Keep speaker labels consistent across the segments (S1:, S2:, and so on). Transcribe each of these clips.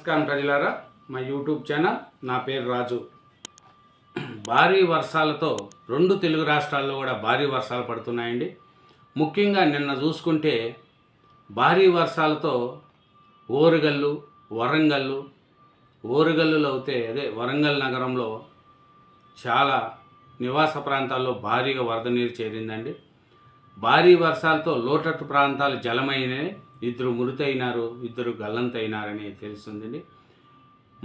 S1: నమస్కారం ప్రజలారా. మా యూట్యూబ్ ఛానల్ నా పేరు రాజు. భారీ వర్షాలతో రెండు తెలుగు రాష్ట్రాల్లో కూడా భారీ వర్షాలు పడుతున్నాయండి. ముఖ్యంగా నిన్న చూసుకుంటే భారీ వర్షాలతో ఓరుగల్లు వరంగల్లు ఓరుగల్లులో అయితే అదే వరంగల్ నగరంలో చాలా నివాస ప్రాంతాల్లో భారీగా వరద నీరు చేరిందండి. భారీ వర్షాలతో లోటట్టు ప్రాంతాలు జలమైనవి ఇద్దరు మృతయినారు ఇద్దరు గల్లంతైనారని తెలుస్తుందండి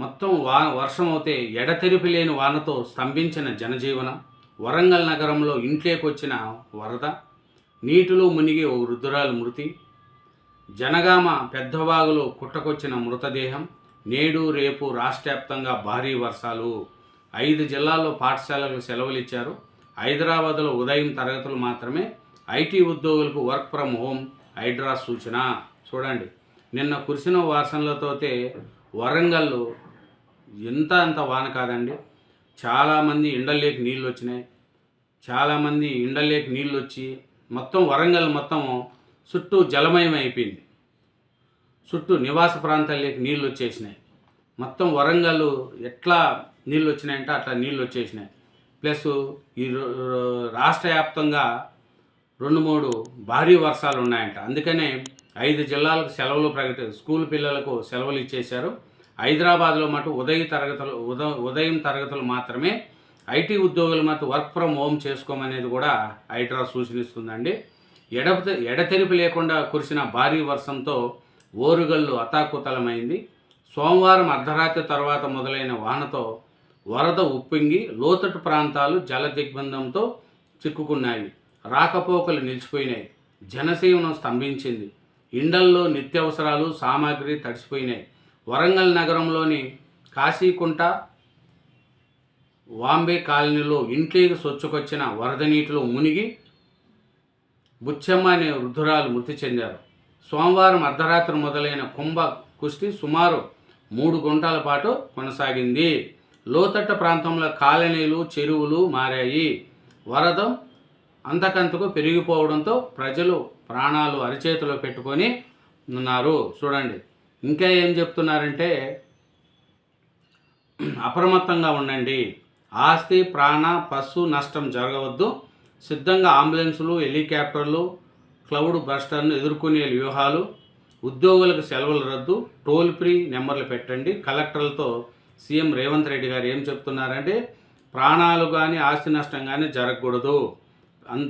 S1: మొత్తం వా వర్షం అవుతే ఎడతెరిపి లేని వానతో స్తంభించిన జనజీవనం వరంగల్ నగరంలో ఇంట్లోకి వచ్చిన వరద నీటిలో మునిగి ఓ వృద్ధురాలు మృతి జనగామ పెద్దవాగులో కుట్టకొచ్చిన మృతదేహం నేడు రేపు రాష్ట్ర వ్యాప్తంగా భారీ వర్షాలు. ఐదు జిల్లాల్లో పాఠశాలలకు సెలవులు ఇచ్చారు హైదరాబాద్లో ఉదయం తరగతులు మాత్రమే. ఐటీ ఉద్యోగులకు వర్క్ ఫ్రమ్ హోమ్ హైడ్రా సూచన. చూడండి. నిన్న కురిసిన వాసనలతోతే వరంగల్ ఎంత అంత వాన కాదండి. చాలామంది ఇండల్లోకి నీళ్ళు వచ్చినాయి చాలామంది ఇండల్లోకి నీళ్ళు వచ్చి మొత్తం వరంగల్ మొత్తం చుట్టూ జలమయం అయిపోయింది. చుట్టూ నివాస ప్రాంతాల్లోకి నీళ్ళు వచ్చేసినాయి మొత్తం వరంగల్ ఎట్లా నీళ్ళు వచ్చినాయంటే అట్లా నీళ్ళు వచ్చేసినాయి ప్లస్ ఈ రో- రాష్ట్ర వ్యాప్తంగా రెండు మూడు భారీ వర్షాలు ఉన్నాయంట. అందుకనే ఐదు జిల్లాలకు సెలవులు ప్రకటి స్కూల్ పిల్లలకు సెలవులు ఇచ్చేశారు. హైదరాబాద్లో మటు ఉదయ తరగతులు ఉద ఉదయం తరగతులు మాత్రమే ఐటీ ఉద్యోగులు మటు వర్క్ ఫ్రమ్ హోమ్ చేసుకోమనేది కూడా హైడ్రా సూచనిస్తుందండి. ఎడప ఎడతెరిపి లేకుండా కురిసిన భారీ వర్షంతో ఓరుగల్లు అతాకుతలమైంది. సోమవారం అర్ధరాత్రి తర్వాత మొదలైన వానతో వరద ఉప్పొంగి లోతట్టు ప్రాంతాలు జల దిగ్బంధంతో చిక్కుకున్నాయి. రాకపోకలు నిలిచిపోయినాయి. జనసీవనం స్తంభించింది. ఇండల్లో నిత్యావసరాలు సామాగ్రి తడిసిపోయినాయి. వరంగల్ నగరంలోని కాశీకుంట వాంబే కాలనీలో ఇంట్లోకి సొచ్చుకొచ్చిన వరద నీటిలో మునిగి బుచ్చమ్మ అనే వృద్ధురాలు మృతి చెందారు. సోమవారం అర్ధరాత్రి మొదలైన కుంభ కుస్తీ సుమారు మూడు గంటల పాటు కొనసాగింది. లోతట్ట ప్రాంతంలో కాలనీలు చెరువులు మారాయి. వరద అంతకంతకు పెరిగిపోవడంతో ప్రజలు ప్రాణాలు అరిచేతిలో పెట్టుకొని ఉన్నారు. చూడండి. ఇంకా ఏం చెప్తున్నారంటే అప్రమత్తంగా ఉండండి. ఆస్తి ప్రాణ పశు నష్టం జరగవద్దు. సిద్ధంగా అంబులెన్సులు హెలికాప్టర్లు క్లౌడ్ బస్టర్ను ఎదుర్కొనే వ్యూహాలు ఉద్యోగులకు సెలవులు రద్దు టోల్ ఫ్రీ నెంబర్లు పెట్టండి. కలెక్టర్లతో సీఎం రేవంత్ రెడ్డి గారు ఏం చెప్తున్నారంటే ప్రాణాలు కానీ ఆస్తి నష్టం కానీ జరగకూడదు.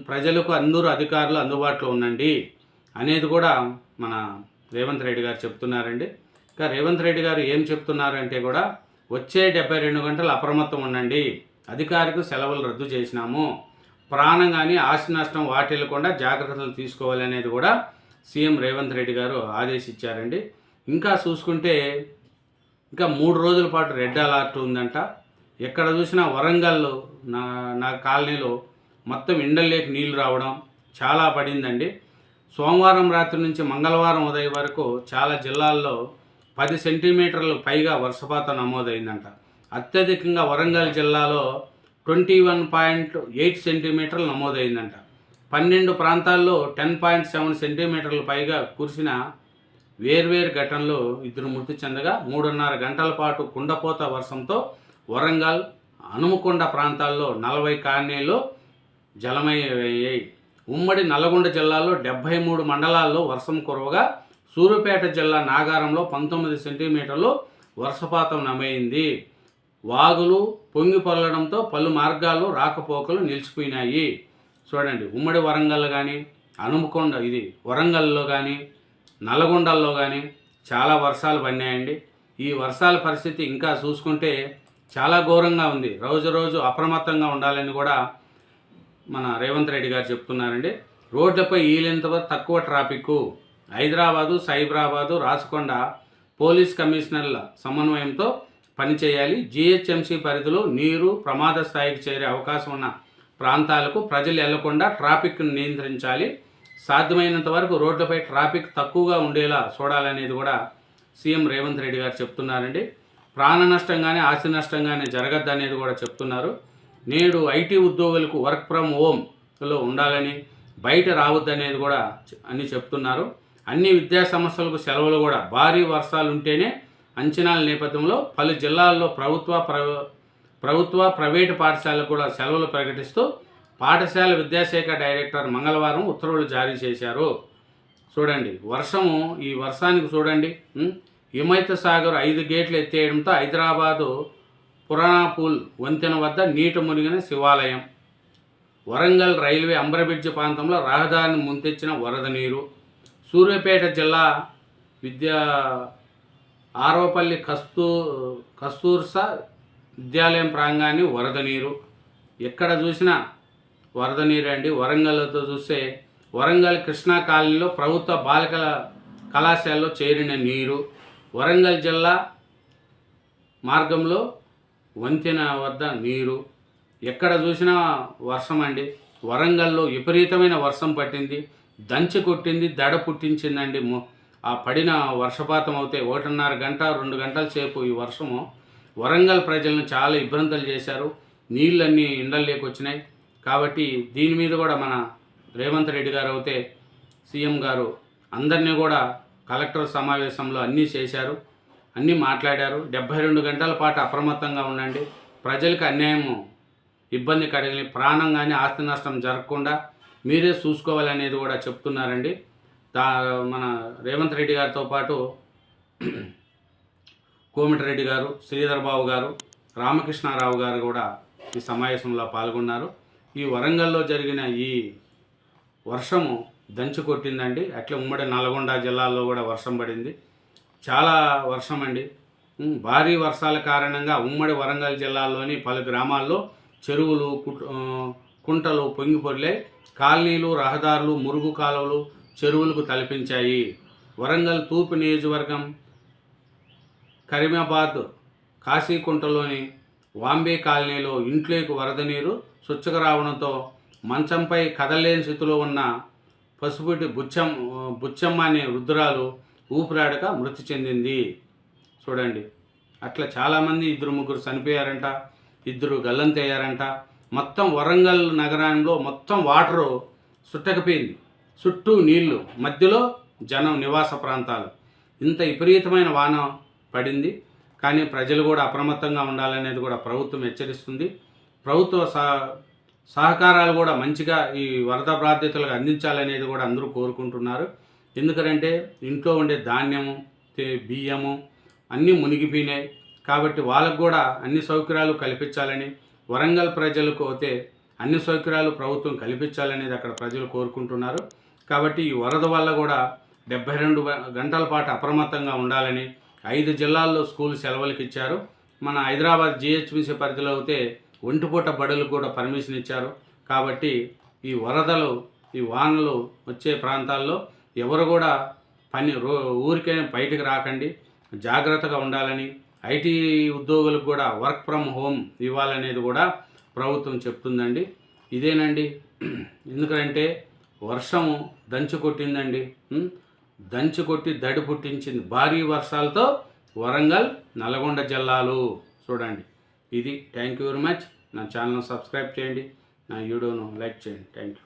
S1: ప్రజలకు అందరూ అధికారులు అందుబాటులో ఉండండి అనేది కూడా మన రేవంత్ రెడ్డి గారు చెప్తున్నారండి. ఇంకా రేవంత్ రెడ్డి గారు ఏం చెప్తున్నారంటే కూడా వచ్చే డెబ్బై రెండు గంటలు అప్రమత్తం ఉండండి. అధికారికు సెలవులు రద్దు చేసినాము. ప్రాణం కానీ ఆస్తి నష్టం వాటిల్లకుండా జాగ్రత్తలు తీసుకోవాలి అనేది కూడా సీఎం రేవంత్ రెడ్డి గారు ఆదేశించారండి. ఇంకా చూసుకుంటే ఇంకా మూడు రోజుల పాటు రెడ్ అలర్ట్ ఉందంట. ఎక్కడ చూసినా వరంగల్ నా నా కాలనీలో మొత్తం ఇండల్లేకి నీళ్ళు రావడం చాలా పడిందండి. సోమవారం రాత్రి నుంచి మంగళవారం ఉదయం వరకు చాలా జిల్లాల్లో పది సెంటీమీటర్లు పైగా వర్షపాతం నమోదైందంట. అత్యధికంగా వరంగల్ జిల్లాలో ట్వంటీ వన్ పాయింట్ ఎయిట్ సెంటీమీటర్లు నమోదైందంట. పన్నెండు ప్రాంతాల్లో టెన్ పాయింట్ సెవెన్ సెంటీమీటర్లు పైగా కురిసిన వేర్వేరు ఘటనలు ఇద్దరు మృతి చెందగా మూడున్నర గంటల పాటు కుండపోత వర్షంతో వరంగల్ హనుమకొండ ప్రాంతాల్లో నలభై కాలనీలు జలమయ్యాయి ఉమ్మడి నల్గొండ జిల్లాలో డెబ్బై మూడు మండలాల్లో వర్షం కురవగా సూర్యాపేట జిల్లా నాగారంలో పంతొమ్మిది సెంటీమీటర్లు వర్షపాతం నమైంది వాగులు పొంగి పొరలడంతో పలు మార్గాలు రాకపోకలు నిలిచిపోయినాయి. చూడండి ఉమ్మడి వరంగల్ కానీ హనుమకొండ ఇది వరంగల్లో కానీ నల్గొండల్లో కానీ చాలా వర్షాలు పడినాయండి. ఈ వర్షాల పరిస్థితి ఇంకా చూసుకుంటే చాలా ఘోరంగా ఉంది. రోజు రోజు అప్రమత్తంగా ఉండాలని కూడా మన రేవంత్ రెడ్డి గారు చెప్తున్నారండి. రోడ్లపై వీలైనంత వరకు తక్కువ ట్రాఫిక్ హైదరాబాదు సైబరాబాదు రాసుకొండ పోలీస్ కమిషనర్ల సమన్వయంతో పనిచేయాలి. జీహెచ్ఎంసీ పరిధిలో నీరు ప్రమాద స్థాయికి చేరే అవకాశం ఉన్న ప్రాంతాలకు ప్రజలు వెళ్ళకుండా ట్రాఫిక్ను నియంత్రించాలి. సాధ్యమైనంత వరకు రోడ్లపై ట్రాఫిక్ తక్కువగా ఉండేలా చూడాలనేది కూడా సీఎం రేవంత్ రెడ్డి గారు చెప్తున్నారండి. ప్రాణ నష్టం కానీ ఆస్తి నష్టం కానీ జరగద్దు అనేది కూడా చెప్తున్నారు. నేడు ఐటీ ఉద్యోగులకు వర్క్ ఫ్రమ్ హోమ్లో ఉండాలని బయట రావద్దనేది కూడా అని చెప్తున్నారు అన్ని విద్యా సంస్థలకు సెలవులు కూడా భారీ వర్షాలు ఉంటేనే అంచనాల నేపథ్యంలో పలు జిల్లాల్లో ప్రభుత్వ ప్ర- ప్రభుత్వ ప్రైవేటు పాఠశాలకు కూడా సెలవులు ప్రకటిస్తూ పాఠశాల విద్యాశాఖ డైరెక్టర్ మంగళవారం ఉత్తర్వులు జారీ చేశారు చూడండి వర్షము ఈ వర్షానికి చూడండి ఉం? హిమైత సాగర్ ఐదు గేట్లు ఎత్తేయడంతో హైదరాబాదు పురాణాపూల్ వంతెన వద్ద నీట మునిగిన శివాలయం. వరంగల్ రైల్వే అంబరబ్రిడ్జి ప్రాంతంలో రహదారిని ముంతెచ్చిన వరద నీరు. సూర్యాపేట జిల్లా విద్యా ఆర్వపల్లి కస్తూ కస్తూర్స విద్యాలయం ప్రాంగాన్ని వరద నీరు. ఎక్కడ చూసినా వరద నీరు అండి. వరంగల్తో చూస్తే వరంగల్ కృష్ణా కాలనీలో ప్రభుత్వ బాలికల కళాశాలలో చేరిన నీరు. వరంగల్ జిల్లా మార్గంలో వంతెన వద్ద నీరు ఎక్కడ చూసినా వర్షం అండి. వరంగల్లో విపరీతమైన వర్షం పట్టింది. దంచి కొట్టింది దడ పుట్టించిందండి. ఆ పడిన వర్షపాతం అవుతే ఒకటిన్నర గంట రెండు గంటల సేపు ఈ వర్షము వరంగల్ ప్రజలను చాలా ఇబ్బందులు చేశారు. నీళ్ళన్నీ ఇండల్లోకి వచ్చినాయి కాబట్టి దీని మీద కూడా మన రేవంత్ రెడ్డి గారు అయితే సీఎం గారు అందరినీ కూడా కలెక్టర్ సమావేశంలో అన్నీ చేశారు. అన్నీ మాట్లాడారు. డెబ్బై రెండు గంటల పాటు అప్రమత్తంగా ఉండండి. ప్రజలకు అన్యాయము ఇబ్బంది కడగని ప్రాణం కానీ ఆస్తి నష్టం జరగకుండా మీరే చూసుకోవాలనేది కూడా చెప్తున్నారండి. దా మన రేవంత్ రెడ్డి గారితో పాటు కోమిటిరెడ్డి గారు శ్రీధర్ బాబు గారు రామకృష్ణారావు గారు కూడా ఈ సమావేశంలో పాల్గొన్నారు. ఈ వరంగల్లో జరిగిన ఈ వర్షము దంచి కొట్టిందండి అట్లా ఉమ్మడి నల్గొండ జిల్లాలో కూడా వర్షం పడింది. చాలా వర్షం అండి భారీ వర్షాల కారణంగా ఉమ్మడి వరంగల్ జిల్లాలోని పలు గ్రామాల్లో చెరువులు కుంటలు పొంగిపొర్లాయి కాలనీలు రహదారులు మురుగు కాలువలు చెరువులకు తలపించాయి. వరంగల్ తూర్పు నియోజకవర్గం కరీమాబాద్ కాశీకుంటలోని వాంబే కాలనీలో ఇంట్లోకి వరద నీరు స్వచ్ఛగా రావడంతో మంచంపై కదలేని స్థితిలో ఉన్న పసుపుటి బుచ్చం బుచ్చమ్మ అనే వృద్ధురాలు ఊపిరాడక మృతి చెందింది. చూడండి అట్లా చాలామంది ఇద్దరు ముగ్గురు చనిపోయారంట ఇద్దరు గల్లంతయ్యారంట. మొత్తం వరంగల్ నగరంలో మొత్తం వాటరు చుట్టకపోయింది. చుట్టూ నీళ్ళు మధ్యలో జనం నివాస ప్రాంతాలు. ఇంత విపరీతమైన వాన పడింది. కానీ ప్రజలు కూడా అప్రమత్తంగా ఉండాలనేది కూడా ప్రభుత్వం హెచ్చరిస్తుంది. ప్రభుత్వ సహకారాలు కూడా మంచిగా ఈ వరద బాధ్యతలకు అందించాలనేది కూడా అందరూ కోరుకుంటున్నారు. ఎందుకంటే ఇంట్లో ఉండే ధాన్యము బియ్యము అన్నీ మునిగిపోయినాయి. కాబట్టి వాళ్ళకు కూడా అన్ని సౌకర్యాలు కల్పించాలని వరంగల్ ప్రజలకు అయితే అన్ని సౌకర్యాలు ప్రభుత్వం కల్పించాలనేది అక్కడ ప్రజలు కోరుకుంటున్నారు. కాబట్టి ఈ వరద వల్ల కూడా డెబ్బై రెండు గంటల పాటు అప్రమత్తంగా ఉండాలని ఐదు జిల్లాల్లో స్కూల్ సెలవులకు ఇచ్చారు. మన హైదరాబాద్ జిహెచ్మిసి పరిధిలో అయితే ఒంటిపూట బడులకు కూడా పర్మిషన్ ఇచ్చారు. కాబట్టి ఈ వరదలు ఈ వానలు వచ్చే ప్రాంతాల్లో ఎవరు కూడా పని రో ఊరికే బయటికి రాకండి. జాగ్రత్తగా ఉండాలని ఐటీ ఉద్యోగులకు కూడా వర్క్ ఫ్రమ్ హోమ్ ఇవ్వాలనేది కూడా ప్రభుత్వం చెప్తుందండి. ఇదేనండి. ఎందుకంటే వర్షము దంచు కొట్టిందండి. దంచు కొట్టి దడి పుట్టించింది. భారీ వర్షాలతో వరంగల్ నల్గొండ జిల్లాలు. చూడండి. ఇది థ్యాంక్ యూ వెరీ మచ్. నా ఛానల్ సబ్స్క్రైబ్ చేయండి. నా వీడియోను లైక్ చేయండి. Thank you.